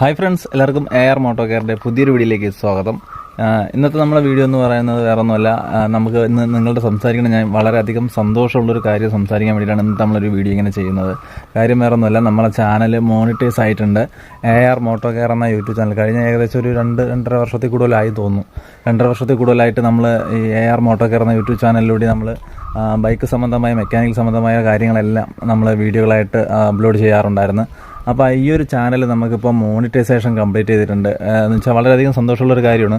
Hi friends എല്ലാവർക്കും A R moto കെയറിന്റെ പുതിയൊരു വീഡിയോയിലേക്ക് സ്വാഗതം. ഇന്നത്തെ നമ്മുടെ വീഡിയോ എന്ന് പറയുന്നത് വേറെ ഒന്നുമല്ല നമുക്ക് ഇന്ന് നിങ്ങളുടെ സംസാരിക്കണം ഞാൻ വളരെയധികം സന്തോഷമുള്ളൊരു കാര്യം സംസാരിക്കാൻ വേണ്ടിയിട്ടാണ് ഇന്നത്തെ നമ്മളൊരു വീഡിയോ ഇങ്ങനെ ചെയ്യുന്നത്. കാര്യം വേറെ ഒന്നുമല്ല നമ്മളെ ചാനൽ മോണിറ്റൈസ് ആയിട്ടുണ്ട്. എ ആർ മോട്ടോ കെയർ എന്ന യൂട്യൂബ് ചാനൽ കഴിഞ്ഞ ഏകദേശം ഒരു രണ്ട് രണ്ടര വർഷത്തിൽ കൂടുതലായി തോന്നുന്നു. രണ്ടര വർഷത്തിൽ കൂടുതലായിട്ട് നമ്മൾ ഈ എ ആർ മോട്ടോ കെയർ എന്ന യൂട്യൂബ് ചാനലിലൂടെ നമ്മൾ ബൈക്ക് സംബന്ധമായ മെക്കാനിക്കൽ സംബന്ധമായ കാര്യങ്ങളെല്ലാം നമ്മൾ വീഡിയോകളായിട്ട് അപ്ലോഡ് ചെയ്യാറുണ്ടായിരുന്നു. അപ്പോൾ ഈ ഒരു ചാനൽ നമുക്കിപ്പോൾ മോണിറ്റൈസേഷൻ കംപ്ലീറ്റ് ചെയ്തിട്ടുണ്ട്. എന്ന് വെച്ചാൽ വളരെയധികം സന്തോഷമുള്ളൊരു കാര്യമാണ്.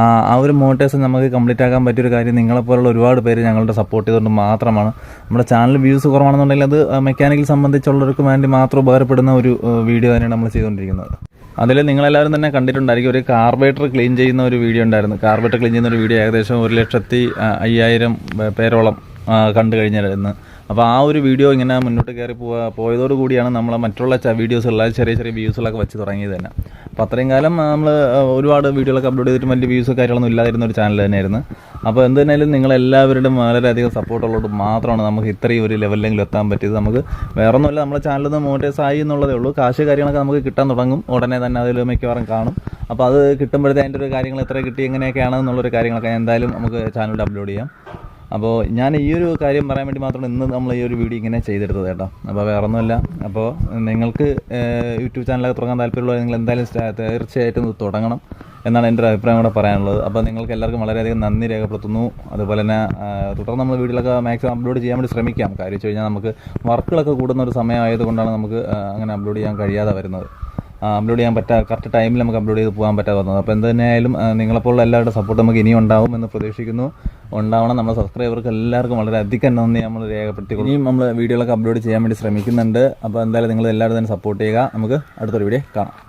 ആ ഒരു മോണിറ്റൈസേഷൻ നമുക്ക് കംപ്ലീറ്റ് ആക്കാൻ പറ്റിയൊരു കാര്യം നിങ്ങളെപ്പോലുള്ള ഒരുപാട് പേര് ഞങ്ങളുടെ സപ്പോർട്ട് ചെയ്തുകൊണ്ട് മാത്രമാണ്. നമ്മുടെ ചാനൽ വ്യൂസ് കുറവാണെന്നുണ്ടെങ്കിൽ അത് മെക്കാനിക്കൽ സംബന്ധിച്ചുള്ളവർക്ക് വേണ്ടി മാത്രം ഉപകാരപ്പെടുന്ന ഒരു വീഡിയോ തന്നെയാണ് നമ്മൾ ചെയ്തുകൊണ്ടിരിക്കുന്നത്. അതിൽ നിങ്ങളെല്ലാവരും തന്നെ കണ്ടിട്ടുണ്ടായിരിക്കും ഒരു കാർബേറ്റർ ക്ലീൻ ചെയ്യുന്ന ഒരു വീഡിയോ ഉണ്ടായിരുന്നു. കാർബേറ്റർ ക്ലീൻ ചെയ്യുന്ന ഒരു വീഡിയോ ഏകദേശം ഒരു ലക്ഷത്തി അയ്യായിരം പേരോളം കണ്ടു കഴിഞ്ഞിരുന്നു അപ്പോൾ ആ ഒരു വീഡിയോ ഇങ്ങനെ മുന്നോട്ട് കയറി പോവാ പോയതോടുകൂടിയാണ് നമ്മൾ മറ്റുള്ള വീഡിയോസുള്ള ചെറിയ ചെറിയ വ്യൂസുകളൊക്കെ വെച്ച് തുടങ്ങിയത് തന്നെ. അപ്പോൾ അത്രയും കാലം നമ്മൾ ഒരുപാട് വീഡിയോകളൊക്കെ അപ്ലോഡ് ചെയ്തിട്ട് വലിയ വ്യൂസ് കാര്യങ്ങളൊന്നും ഇല്ലാതിരുന്ന ഒരു ചാനൽ തന്നെയായിരുന്നു. അപ്പോൾ എന്ത് തന്നെയാലും നിങ്ങളെല്ലാവരുടെയും വളരെയധികം സപ്പോർട്ടുള്ളതുകൊണ്ട് മാത്രമാണ് നമുക്ക് ഇത്രയും ഒരു ലെവലിലെങ്കിലും എത്താൻ പറ്റിയത്. നമുക്ക് വേറൊന്നുമില്ല നമ്മുടെ ചാനലിൽ നിന്ന് മോണിറ്റൈസ് ആയി എന്നുള്ളതേ ഉള്ളൂ. കാശ് കാര്യങ്ങളൊക്കെ നമുക്ക് കിട്ടാൻ തുടങ്ങും. ഉടനെ തന്നെ അതിൽ മിക്കവാറും കാണും. അപ്പോൾ അത് കിട്ടുമ്പോഴത്തെ അതിന്റെ ഒരു കാര്യങ്ങൾ എത്ര കിട്ടി എങ്ങനെയൊക്കെയാണ് എന്നുള്ളൊരു കാര്യങ്ങളൊക്കെ എന്തായാലും നമുക്ക് ചാനലിൽ അപ്ലോഡ് ചെയ്യാം. അപ്പോൾ ഞാൻ ഈ ഒരു കാര്യം പറയാൻ വേണ്ടി മാത്രമാണ് ഇന്ന് നമ്മൾ ഈ ഒരു വീഡിയോ ഇങ്ങനെ ചെയ്തെടുത്തത് കേട്ടോ. അപ്പോൾ വേറെ ഒന്നുമില്ല. അപ്പോൾ നിങ്ങൾക്ക് യൂട്യൂബ് ചാനലൊക്കെ തുടങ്ങാൻ താല്പര്യമുള്ളത് നിങ്ങൾ എന്തായാലും തീർച്ചയായിട്ടും തുടങ്ങണം എന്നാണ് എന്റെ ഒരു അഭിപ്രായം കൂടെ പറയാനുള്ളത്. അപ്പോൾ നിങ്ങൾക്ക് എല്ലാവർക്കും വളരെയധികം നന്ദി രേഖപ്പെടുത്തുന്നു. അതുപോലെ തന്നെ തുടർന്ന് നമ്മൾ വീഡിയോകളൊക്കെ മാക്സിമം അപ്ലോഡ് ചെയ്യാൻ വേണ്ടി ശ്രമിക്കാം. കാര്യം വെച്ച് കഴിഞ്ഞാൽ നമുക്ക് വർക്കുകളൊക്കെ കൂടുന്ന ഒരു സമയമായതുകൊണ്ടാണ് നമുക്ക് അങ്ങനെ അപ്ലോഡ് ചെയ്യാൻ കഴിയാതെ വരുന്നത്. അപ്ലോഡ് ചെയ്യാൻ പറ്റാ കറക്റ്റ് ടൈമിൽ നമുക്ക് അപ്ലോഡ് ചെയ്ത് പോകാൻ പറ്റാതെ വന്നത് അപ്പോൾ എന്ത് തന്നെയായാലും നിങ്ങളെപ്പോലുള്ള എല്ലാവരുടെ സപ്പോർട്ട് നമുക്ക് ഇനിയും ഉണ്ടാവും എന്ന് പ്രതീക്ഷിക്കുന്നു. ഉണ്ടാവണം. നമ്മുടെ സബ്സ്ക്രൈബർക്ക് എല്ലാവർക്കും വളരെ അധികം നന്ദി നമ്മൾ രേഖപ്പെടുത്തിക്കൊള്ളു. ഇനിയും നമ്മൾ വീഡിയോകളൊക്കെ അപ്ലോഡ് ചെയ്യാൻ വേണ്ടി ശ്രമിക്കുന്നുണ്ട്. അപ്പോൾ എന്തായാലും നിങ്ങൾ എല്ലാവരും തന്നെ സപ്പോർട്ട് ചെയ്യുക. നമുക്ക് അടുത്തൊരു വീഡിയോ കാണാം.